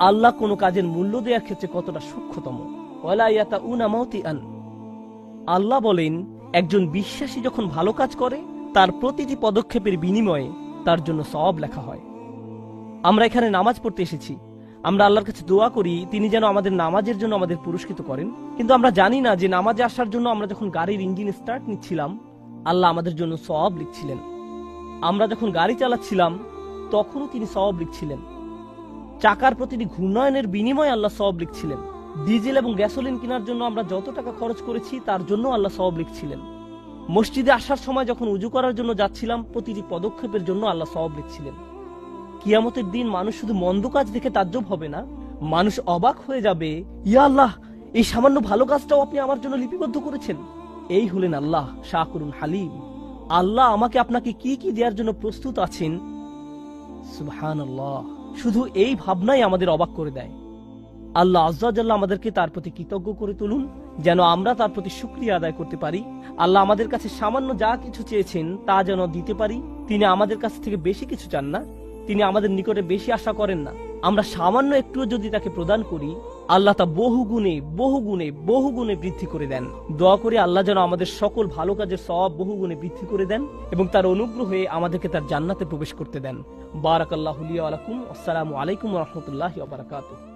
আল্লাহ কোনো কাজের মূল্য দেওয়ার ক্ষেত্রে কতটা সূক্ষ্মতম। ওয়ালা ইয়াতা উনা মাউতিআন। আল্লাহ বলেন, একজন বিশ্বাসী যখন ভালো কাজ করে, তার প্রতিটি পদক্ষেপের বিনিময়ে তার জন্য সব লেখা হয়। আমরা এখানে নামাজ পড়তে এসেছি। আমরা আল্লাহর কাছে দোয়া করি, তিনি যেন আমাদের নামাজের জন্য আমাদের পুরস্কৃত করেন। কিন্তু আমরা জানি না যে নামাজে আসার জন্য আমরা যখন গাড়ির ইঞ্জিন স্টার্ট নিচ্ছিলাম, আল্লাহ আমাদের জন্য সব লিখছিলেন। আমরা যখন গাড়ি চালাচ্ছিলাম, তখনও তিনি সব লিখছিলেন। চাকার প্রতিটি ঘূর্ণয়নের বিনিময়ে আল্লাহ সব লিখছিলেন। ডিজেল এবং গ্যাসোলিন কেনার জন্য আমরা যত টাকা খরচ করেছি, তার জন্য আল্লাহ সব লিখছিলেন। মসজিদে আসার সময় যখন উজু করার জন্য যাচ্ছিলাম, প্রতিটি পদক্ষেপের জন্য আল্লাহ সব লিখছিলেন। কিয়ামতের দিন মানুষ শুধু মন্দ কাজ দেখে তাজ্জব হবে না, মানুষ অবাক হয়ে যাবে, ইয়া আল্লাহ, এই সামান্য ভালো কাজটাও আপনি আমার জন্য লিপিবদ্ধ করেছেন? এই হলেন আল্লাহ শাহ করুন হালিম। আল্লাহ আমাকে আপনাকে কি কি দেওয়ার জন্য প্রস্তুত আছেন? সুবহান শুধু এই ভাবনাই আমাদের অবাক করে দেয়। আল্লাহ আজাল আমাদেরকে তার প্রতি কৃতজ্ঞ করে তুলুন, যেন আমরা তার প্রতি শুক্রিয়া আদায় করতে পারি। আল্লাহ আমাদের কাছে সামান্য যা কিছু চেয়েছেন, তা যেন দিতে পারি। তিনি আমাদের কাছ থেকে বেশি কিছু চান না। তিনি আমাদের নিকটে বেশি আশা করেন না। আমরা সামান্য একটু যদি তাকে প্রদান করি, আল্লাহ তা বহু গুণে বহু গুণে বহু গুণে বৃদ্ধি করে দেন। দোয়া করে আল্লাহ যেন আমাদের সকল ভালো কাজের সব বহু গুণে বৃদ্ধি করে দেন এবং তার অনুগ্রহে আমাদেরকে তার জান্নাতে প্রবেশ করতে দেন। বারাকাল্লাহ আলাইকুম আসসালামু আলাইকুম রহমতুল্লাহ বারাকাতুহ।